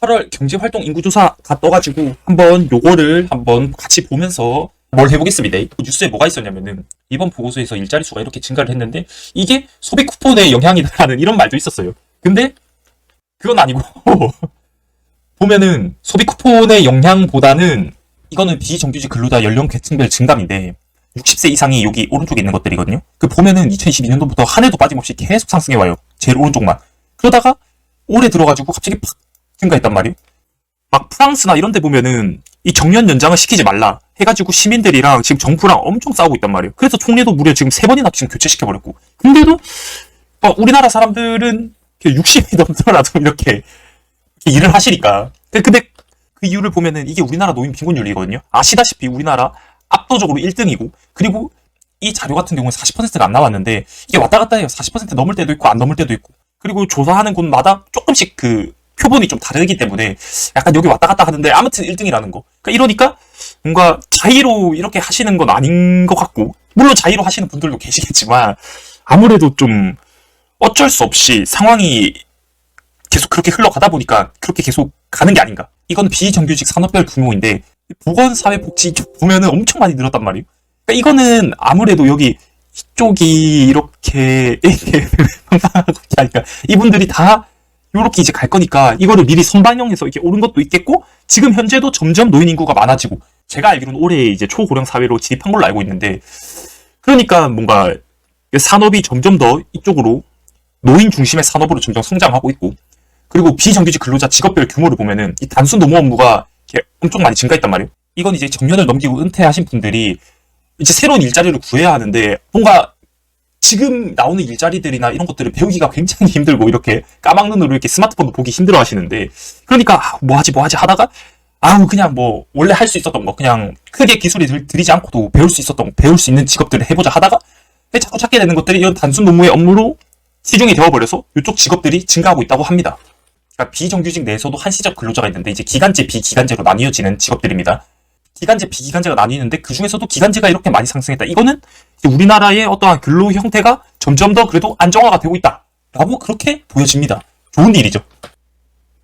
8월 경제활동 인구조사가 떠가지고 한번 요거를 한번 같이 보면서 뭘 해보겠습니다. 뉴스에 뭐가 있었냐면은 이번 보고서에서 일자리 수가 이렇게 증가를 했는데 이게 소비 쿠폰의 영향이다라는 이런 말도 있었어요. 근데 그건 아니고 보면은 소비 쿠폰의 영향보다는 이거는 비정규직 근로자 연령 계층별 증감인데 60세 이상이 여기 오른쪽에 있는 것들이거든요. 그 보면은 2022년도부터 한 해도 빠짐없이 계속 상승해 와요. 제일 오른쪽만. 그러다가 올해 들어가지고 갑자기 팍증 가했단 말이에요. 막 프랑스나 이런 데 보면은 이 정년 연장을 시키지 말라 해가지고 시민들이랑 지금 정부랑 엄청 싸우고 있단 말이에요. 그래서 총리도 무려 지금 세 번이나 지금 교체시켜버렸고. 근데도 어, 우리나라 사람들은 60이 넘더라도 이렇게, 이렇게 일을 하시니까. 근데, 근데 그 이유를 보면은 이게 우리나라 노인 빈곤율이거든요. 아시다시피 우리나라 압도적으로 1등이고 그리고 이 자료 같은 경우는 40%가 안 나왔는데 이게 왔다 갔다 해요. 40% 넘을 때도 있고 안 넘을 때도 있고 그리고 조사하는 곳마다 조금씩 그 표본이 좀 다르기 때문에 약간 여기 왔다 갔다 하는데 아무튼 1등이라는 거. 그러니까 이러니까 뭔가 자의로 이렇게 하시는 건 아닌 것 같고 물론 자의로 하시는 분들도 계시겠지만 아무래도 좀 어쩔 수 없이 상황이 계속 그렇게 흘러가다 보니까 그렇게 계속 가는 게 아닌가. 이건 비정규직 산업별 규모인데 보건사회복지 쪽 보면은 엄청 많이 늘었단 말이에요. 그러니까 이거는 아무래도 여기 이쪽이 이렇게 황당하고 하니까 이분들이 다 요렇게 이제 갈 거니까 이거를 미리 선반영해서 이렇게 오른 것도 있겠고 지금 현재도 점점 노인 인구가 많아지고 제가 알기로는 올해 이제 초고령 사회로 진입한 걸로 알고 있는데 그러니까 뭔가 산업이 점점 더 이쪽으로 노인 중심의 산업으로 점점 성장하고 있고 그리고 비정규직 근로자 직업별 규모를 보면은 이 단순 노무 업무가 이렇게 엄청 많이 증가했단 말이에요. 이건 이제 정년을 넘기고 은퇴하신 분들이 이제 새로운 일자리를 구해야 하는데 뭔가 지금 나오는 일자리들이나 이런 것들을 배우기가 굉장히 힘들고 이렇게 까막 눈으로 이렇게 스마트폰도 보기 힘들어 하시는데 그러니까 아, 뭐 하지 뭐 하지 하다가 아우 그냥 뭐 원래 할 수 있었던 거 그냥 크게 기술이 들, 들이지 않고도 배울 수 있었던 거, 배울 수 있는 직업들을 해보자 하다가 자꾸 찾게 되는 것들이 이런 단순 노무의 업무로 시중이 되어버려서 이쪽 직업들이 증가하고 있다고 합니다. 그러니까 비정규직 내에서도 한시적 근로자가 있는데 이제 기간제, 비기간제로 나뉘어지는 직업들입니다. 기간제, 비기간제가 나뉘는데 그 중에서도 기간제가 이렇게 많이 상승했다. 이거는 우리나라의 어떠한 근로 형태가 점점 더 그래도 안정화가 되고 있다. 라고 그렇게 보여집니다. 좋은 일이죠.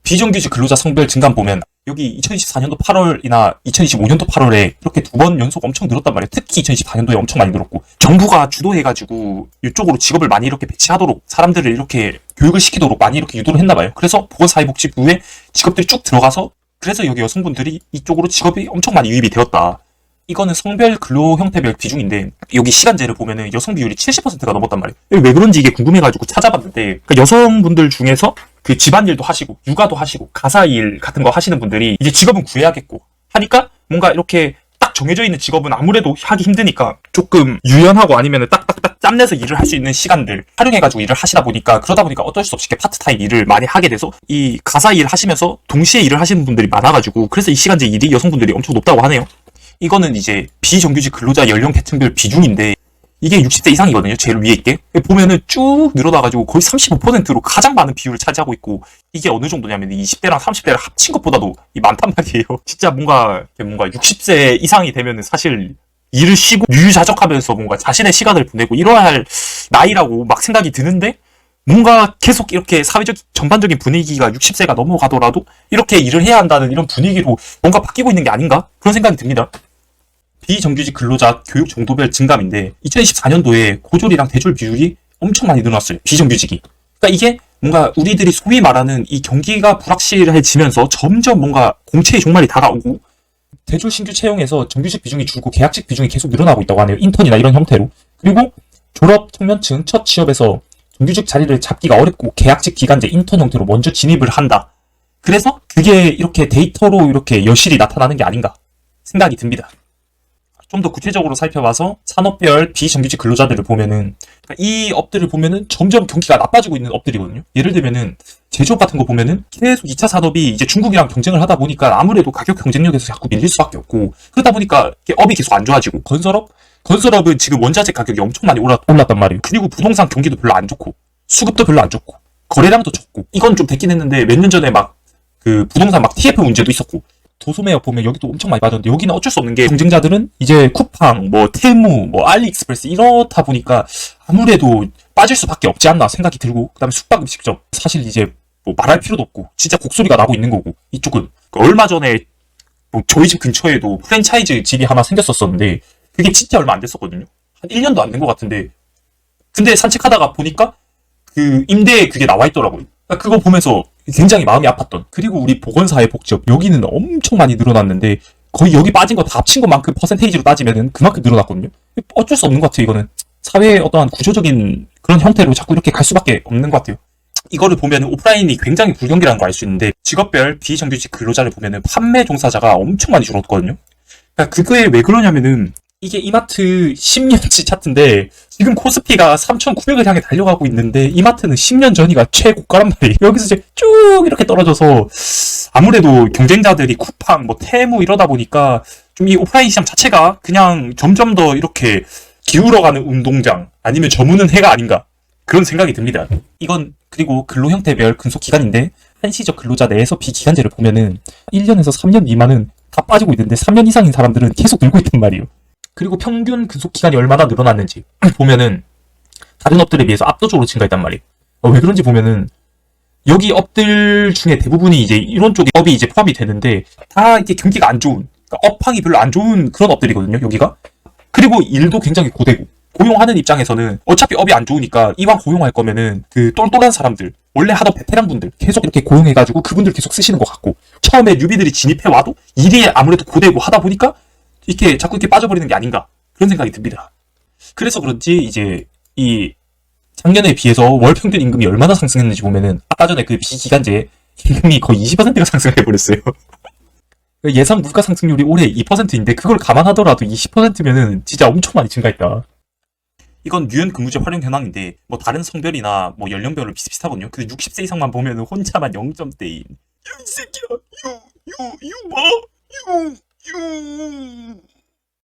비정규직 근로자 성별 증감 보면 여기 2024년도 8월이나 2025년도 8월에 이렇게 두 번 연속 엄청 늘었단 말이에요. 특히 2024년도에 엄청 많이 늘었고 정부가 주도해가지고 이쪽으로 직업을 많이 이렇게 배치하도록 사람들을 이렇게 교육을 시키도록 많이 이렇게 유도를 했나 봐요. 그래서 보건사회복지부에 직업들이 쭉 들어가서 그래서 여기 여성분들이 이쪽으로 직업이 엄청 많이 유입이 되었다. 이거는 성별 근로 형태별 비중인데 여기 시간제를 보면은 여성 비율이 70%가 넘었단 말이에요. 왜 그런지 이게 궁금해가지고 찾아봤는데 그러니까 여성분들 중에서 그 집안일도 하시고 육아도 하시고 가사일 같은 거 하시는 분들이 이제 직업은 구해야겠고 하니까 뭔가 이렇게 딱 정해져 있는 직업은 아무래도 하기 힘드니까 조금 유연하고 아니면은 딱딱 딱 짬내서 일을 할 수 있는 시간들 활용해가지고 일을 하시다 보니까 그러다 보니까 어쩔 수 없이 파트타임 일을 많이 하게 돼서 이 가사 일 하시면서 동시에 일을 하시는 분들이 많아가지고 그래서 이 시간제 일이 여성분들이 엄청 높다고 하네요. 이거는 이제 비정규직 근로자 연령 계층별 비중인데 이게 60대 이상이거든요. 제일 위에 있게. 보면은 쭉 늘어나가지고 거의 35%로 가장 많은 비율을 차지하고 있고 이게 어느 정도냐면 20대랑 30대를 합친 것보다도 이 많단 말이에요. 진짜 뭔가 뭔가 60세 이상이 되면은 사실 일을 쉬고 유유자적하면서 뭔가 자신의 시간을 보내고 이러야 할 나이라고 막 생각이 드는데 뭔가 계속 이렇게 사회적 전반적인 분위기가 60세가 넘어가더라도 이렇게 일을 해야 한다는 이런 분위기로 뭔가 바뀌고 있는 게 아닌가 그런 생각이 듭니다. 비정규직 근로자 교육 정도별 증감인데 2024년도에 고졸이랑 대졸 비율이 엄청 많이 늘어났어요. 비정규직이. 그러니까 이게 뭔가 우리들이 소위 말하는 이 경기가 불확실해지면서 점점 뭔가 공채의 종말이 다가오고 대졸 신규 채용에서 정규직 비중이 줄고 계약직 비중이 계속 늘어나고 있다고 하네요. 인턴이나 이런 형태로. 그리고 졸업 청년층 첫 취업에서 정규직 자리를 잡기가 어렵고 계약직 기간제 인턴 형태로 먼저 진입을 한다. 그래서 그게 이렇게 데이터로 이렇게 여실히 나타나는 게 아닌가 생각이 듭니다. 좀 더 구체적으로 살펴봐서 산업별 비정규직 근로자들을 보면은 그러니까 이 업들을 보면은 점점 경기가 나빠지고 있는 업들이거든요. 예를 들면은 제조업 같은 거 보면은 계속 2차 산업이 이제 중국이랑 경쟁을 하다 보니까 아무래도 가격 경쟁력에서 자꾸 밀릴 수밖에 없고 그러다 보니까 업이 계속 안 좋아지고 건설업 건설업은 지금 원자재 가격이 엄청 많이 올랐, 올랐단 말이에요. 그리고 부동산 경기도 별로 안 좋고 수급도 별로 안 좋고 거래량도 적고 이건 좀 됐긴 했는데 몇 년 전에 막 그 부동산 막 TF 문제도 있었고 도소매업 보면 여기도 엄청 많이 빠졌는데 여기는 어쩔 수 없는 게 경쟁자들은 이제 쿠팡, 뭐 테무, 뭐 알리익스프레스 이렇다 보니까 아무래도 빠질 수밖에 없지 않나 생각이 들고 그다음에 숙박 음식점 사실 이제 뭐 말할 필요도 없고 진짜 곡소리가 나고 있는 거고 이쪽은 그 얼마 전에 뭐 저희 집 근처에도 프랜차이즈 집이 하나 생겼었었는데 그게 진짜 얼마 안 됐었거든요. 한 1년도 안 된 것 같은데 근데 산책하다가 보니까 그 임대에 그게 나와 있더라고요. 그러니까 그거 보면서 굉장히 마음이 아팠던. 그리고 우리 보건사회복지업 여기는 엄청 많이 늘어났는데 거의 여기 빠진 거 다 합친 것만큼 퍼센테이지로 따지면은 그만큼 늘어났거든요. 어쩔 수 없는 것 같아요. 이거는 사회의 어떠한 구조적인 그런 형태로 자꾸 이렇게 갈 수밖에 없는 것 같아요. 이거를 보면 오프라인이 굉장히 불경기라는 걸 알 수 있는데 직업별 비정규직 근로자를 보면은 판매 종사자가 엄청 많이 줄었거든요. 그러니까 그거에 왜 그러냐면은 이게 이마트 10년치 차트인데 지금 코스피가 3,900을 향해 달려가고 있는데 이마트는 10년 전이가 최고가란 말이에요. 여기서 이제 쭉 이렇게 떨어져서 아무래도 경쟁자들이 쿠팡, 뭐 테무 이러다 보니까 좀 이 오프라인 시장 자체가 그냥 점점 더 이렇게 기울어가는 운동장 아니면 저무는 해가 아닌가 그런 생각이 듭니다. 이건 그리고 근로 형태별 근속 기간인데 한시적 근로자 내에서 비기간제를 보면은 1년에서 3년 미만은 다 빠지고 있는데 3년 이상인 사람들은 계속 늘고 있단 말이에요. 그리고 평균 근속 기간이 얼마나 늘어났는지 보면은 다른 업들에 비해서 압도적으로 증가했단 말이에요. 어, 왜 그런지 보면은 여기 업들 중에 대부분이 이제 이런 쪽에 업이 이제 포함이 되는데 다 이게 경기가 안 좋은 그러니까 업황이 별로 안 좋은 그런 업들이거든요. 여기가 그리고 일도 굉장히 고되고 고용하는 입장에서는 어차피 업이 안 좋으니까 이왕 고용할 거면은 그 똘똘한 사람들 원래 하던 베테랑 분들 계속 이렇게 고용해가지고 그분들 계속 쓰시는 것 같고 처음에 뉴비들이 진입해 와도 일이 아무래도 고되고 하다 보니까 이렇게 자꾸 이렇게 빠져버리는 게 아닌가 그런 생각이 듭니다. 그래서 그런지 이제 이 작년에 비해서 월 평균 임금이 얼마나 상승했는지 보면은 아까 전에 그 비기간제 임금이 거의 20%가 상승해 버렸어요. 예상 물가 상승률이 올해 2%인데 그걸 감안하더라도 20%면은 진짜 엄청 많이 증가했다. 이건 유연 근무제 활용 현황인데 뭐 다른 성별이나 뭐 연령별로 비슷비슷하거든요. 근데 60세 이상만 보면은 혼자만 0점대인. 이 새끼야, 유 유 유 뭐? 유 유.